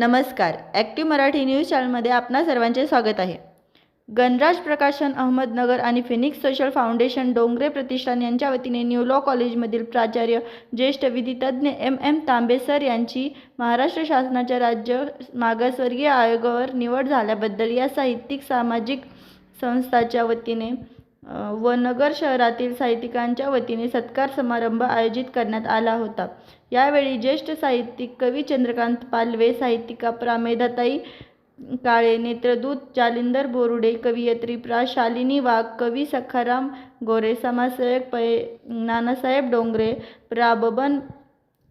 नमस्कार. Active Marathi news चॅनलमध्ये आपणा सर्वांचे स्वागत आहे. गणराज प्रकाशन अहमदनगर आणि Phoenix social foundation Dongre Pratishthan यांच्या वतीने न्यू लॉ कॉलेजमधील प्राचार्य ज्येष्ठ विधितज्ञ एम एम तांबे सर यांची महाराष्ट्र शासनाच्या राज्य मागासवर्गीय आयोगावर निवड झाल्याबद्दल या साहित्यिक सामाजिक संस्थाच्या वतीने व नगर शहरातील साहित्यिकांच्या वतीने सत्कार समारंभ आयोजित करण्यात आला होता. यावेळी ज्येष्ठ साहित्यिक कवी चंद्रकांत पालवे साहित्यिका प्रामेधाताई काळे नेत्रदूत जालिंदर बोरुडे कवयित्री प्रा. शालिनी वाघ कवी सखाराम गोरे समाजसेवक पै नानासाहेब डोंगरे प्रा. बबन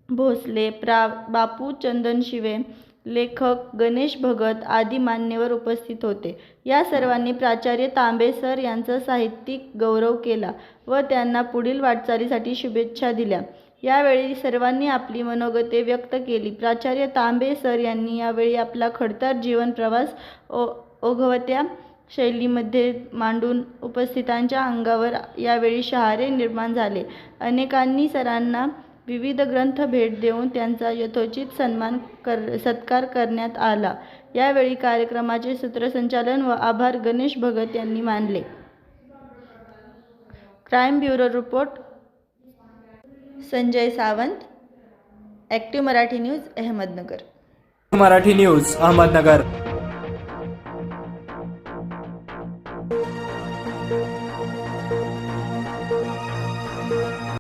भोसले प्रा. बापू चंदन शिवे लेखक गणेश भगत आदी मान्यवर उपस्थित होते. या सर्वांनी प्राचार्य तांबे सर यांचा साहित्यिक गौरव केला व त्यांना पुढील वाटचालीसाठी शुभेच्छा दिल्या. यावेळी सर्वांनी आपली मनोगते व्यक्त केली. प्राचार्य तांबे सर यांनी यावेळी आपला खडतर जीवन प्रवास ओ ओघवत्या शैलीमध्ये मांडून उपस्थितांच्या अंगावर यावेळी शहारे निर्माण झाले. अनेकांनी सरांना विविध ग्रंथ भेट देऊन त्यांचा यथोचित सन्मान कर सत्कार करण्यात आला. यावेळी कार्यक्रमाचे सूत्रसंचालन व आभार गणेश भगत यांनी मानले. Crime bureau report Sanjay Sawant active Marathi news Ahmednagar. Marathi news Ahmednagar.